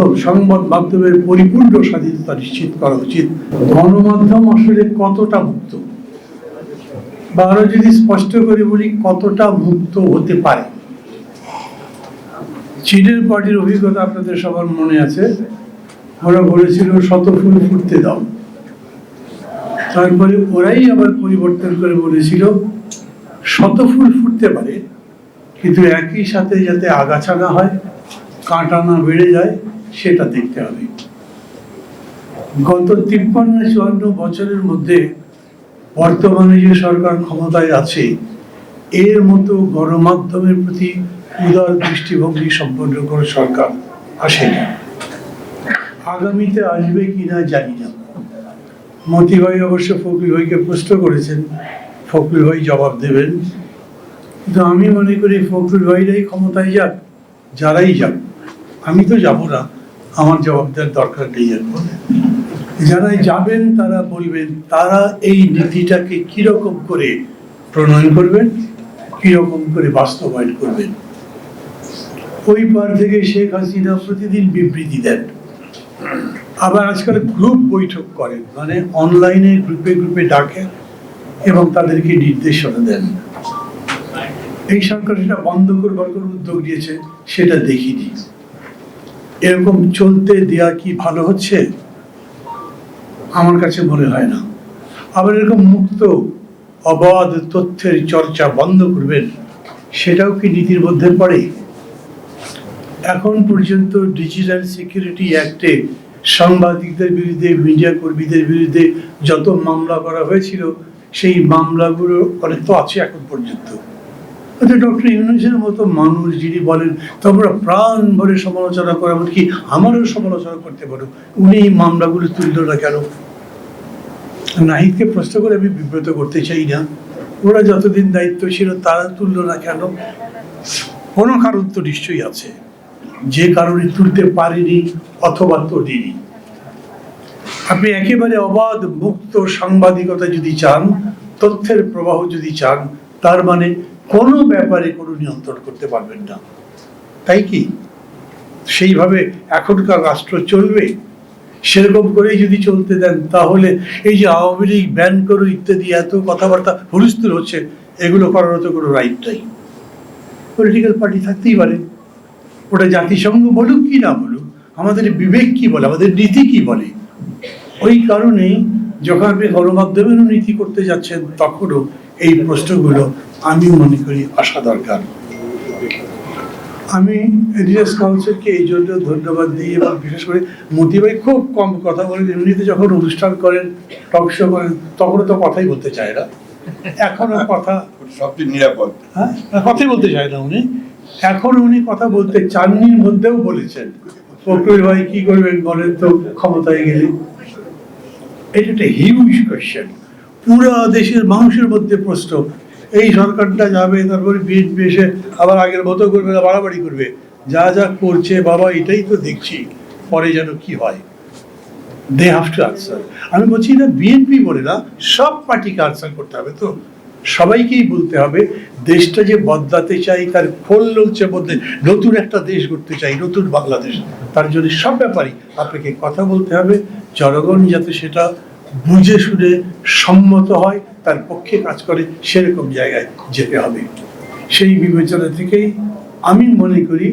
মাধ্যম সংবাদ মাধ্যমের পরিপূর্ণ স্বাধীনতা নিশ্চিত করা উচিত। গণমাধ্যম আসলে কতটা মুক্ত? বা আরও যদি স্পষ্ট করে বলি কতটা মুক্ত হতে পারে? চীনের পার্টির অভিজ্ঞতা আপনাদের সবার মনে আছে। ওরা বলেছিল, শত ফুল ফুটতে দাও। তারপরে ওরাই আবার পরিবর্তন করে বলেছিল, শত ফুল ফুটতে পারে, কিন্তু একই সাথে যাতে আগাছা না হয় কাঁটা না বেড়ে যায় সেটা দেখতে হবে। গত তিপ্পান্ন, চুয়ান্ন বছরের মধ্যে বর্তমানে যে সরকার ক্ষমতায় আছে, এর মতো গণমাধ্যমের প্রতি উদার দৃষ্টিভঙ্গি সম্পন্ন করে সরকার আসেনি। আগামীতে আসবে কিনা জানি না। মতি ভাই অবশ্য ফকরুল ভাইকে প্রশ্ন করেছেন ফকরুল ভাই জবাব দেবেন। কিন্তু আমি মনে করি ফখরুল ভাইরাই ক্ষমতায় যাক, যারাই যাক, আমি তো যাব না। আমার জবাব দেওয়ার দরকার নেই এখন যারা যাবেন, তারা বলবেন, তারা এই নীতিটাকে কীরকম করে প্রণয়ন করবেন, কীরকম করে বাস্তবায়ন করবেন। ওই পার থেকে শেখ হাসিনা প্রতিদিন বিবৃতি দেন। আবার আজকাল গ্রুপ বৈঠক করেন মানে অনলাইনে গ্রুপে গ্রুপে ডাকেন এবং তাদেরকে নির্দেশনা দেন। এই সরকার সেটা বন্ধ করবার কোনো উদ্যোগ নিয়েছে, সেটা দেখিনি। এরকম চলতে দেয়া কি ভালো হচ্ছে? আমার কাছে মনে হয় না। আবার এরকম মুক্ত, অবাধ তথ্যের চর্চা বন্ধ করবেন, সেটাও কি নীতির মধ্যে পড়ে? এখন পর্যন্ত ডিজিটাল সিকিউরিটি অ্যাক্টে সাংবাদিকদের বিরুদ্ধে, মিডিয়া কর্মীদের বিরুদ্ধে যত মামলা করা হয়েছিল, সেই মামলাগুলো অনেক তো আছে এখন পর্যন্ত। অর্থাৎ ডক্টর ইউনুসের মতো মানুষ যিনি বলেন, তোমরা প্রাণ ভরে সমালোচনা করো, এমনকি আমারও সমালোচনা করতে পারো। উনি এই মামলাগুলো তুলল না কেন? নাহিদকে প্রশ্ন করে আমি বিব্রত করতে চাই না। ওরা যতদিন দায়িত্ব ছিল তারা তুলল না কেন? কোনো কারণ তো নিশ্চয়ই আছে। যে কারণে তুলতে পারেনি অথবা তোলেনি। আপনি একেবারে অবাধ, মুক্ত সাংবাদিকতা যদি চান, তথ্যের প্রবাহ যদি চান, তার মানে কোনো ব্যাপারে কোনো নিয়ন্ত্রণ করতে পারবেন না। তাই কি? সেইভাবে এখনকার রাষ্ট্র চলবে? সেরকম করেই যদি চলতে দেন, তাহলে এই যে আওয়ামী লীগ, ব্যান করো ইত্যাদি, এত কথাবার্তা হুলস্থুল হচ্ছে, এগুলো করার তো কোনো রাইট নাই। পলিটিক্যাল পার্টি থাকতেই পারে। ওটা জাতিসংঘ বলুক কি না বলুক, আমাদের বিবেক কি বলে, আমাদের নীতি কি বলে? ওই কারণেই যখন আপনি গণমাধ্যমেরও নীতি করতে যাচ্ছেন, তখনও এই প্রশ্নগুলো আমি মনে করি আসা দরকার। আমি রিয়াস কাউন্সিলকে এই জন্য ধন্যবাদ দিই এবং বিশেষ করে মোদি ভাই খুব কম কথা বলেন এমনিতে যখন অনুষ্ঠান করেন টক শো করেন তখনও তো কথাই বলতে চায় না। এখনও কথা সবচেয়ে নিরাপদ। হ্যাঁ? কথাই বলতে চায় না উনি। এখন উনি কথা বলতে চাননির মধ্যেও বলেছেন। ফখরুল ভাই কি করবেন বলেন তো ক্ষমতায় গেলে। এটা একটা হিউজ কোয়েশ্চেন পুরো দেশের মানুষের মধ্যে প্রশ্ন এই সরকারটা যাবে, তারপরে বিএনপি এসে আবার আগের মতো করবে না, বাড়াবাড়ি করবে। যা যা করছে বাবা, এটাই তো দেখছি, পরে যেন কি হয়। দে হ্যাভ টু আনসার আমি বলছি না বিএনপি বলে না, সব পার্টিকে আনসার করতে হবে তো। সবাইকেই বলতে হবে, দেশটা যে বদলাতে চাই, তার খোল ললছে বদলে নতুন একটা দেশ করতে চাই, নতুন বাংলাদেশ। তার জন্য সব ব্যাপারই আপনাকে কথা বলতে হবে। জনগণ যাতে সেটা বুঝে শুনে সম্মত হয়, তার পক্ষে কাজ করে, সেরকম জায়গায় যেতে হবে। সেই বিবেচনা থেকেই আমি মনে করি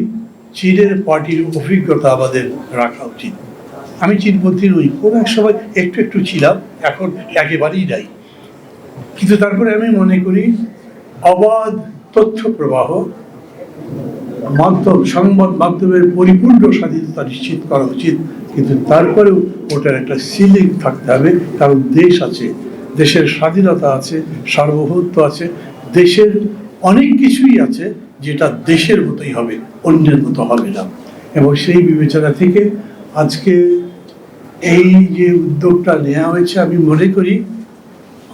চীনের পার্টির অভিজ্ঞতা আমাদের রাখা উচিত। আমি চীনপন্থী নই কোনো এক সময় একটু একটু ছিলাম, এখন একেবারেই নাই। কিন্তু তারপরে আমি মনে করি অবাধ তথ্য প্রবাহ মাধ্যম, সংবাদ মাধ্যমের পরিপূর্ণ স্বাধীনতা নিশ্চিত করা উচিত, কিন্তু তারপরেও ওটার একটা সিলিং থাকতে হবে, কারণ দেশ আছে, দেশের স্বাধীনতা আছে, সার্বভৌমত্ব আছে, দেশের অনেক কিছুই আছে যেটা দেশের মতোই হবে, অন্যের মতো হবে না। এবং সেই বিবেচনা থেকে আজকে এই যে উদ্যোগটা নেওয়া হয়েছে, আমি মনে করি,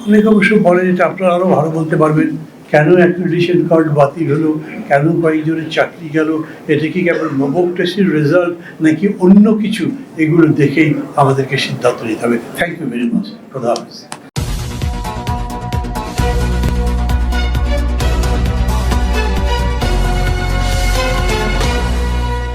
অনেক অবশ্য বলেন এটা আপনারা আরও ভালো বলতে পারবেন, কেন অ্যাক্রিডিশন কার্ড বাতিল হলো কেন কয়েকজনের চাকরি গেল? এটা কি কেবল নবক টেস্টের রেজাল্ট নাকি অন্য কিছু? এগুলো দেখেই আমাদেরকে সিদ্ধান্ত নিতে হবে। থ্যাংক ইউ ভেরি মাচ প্রধান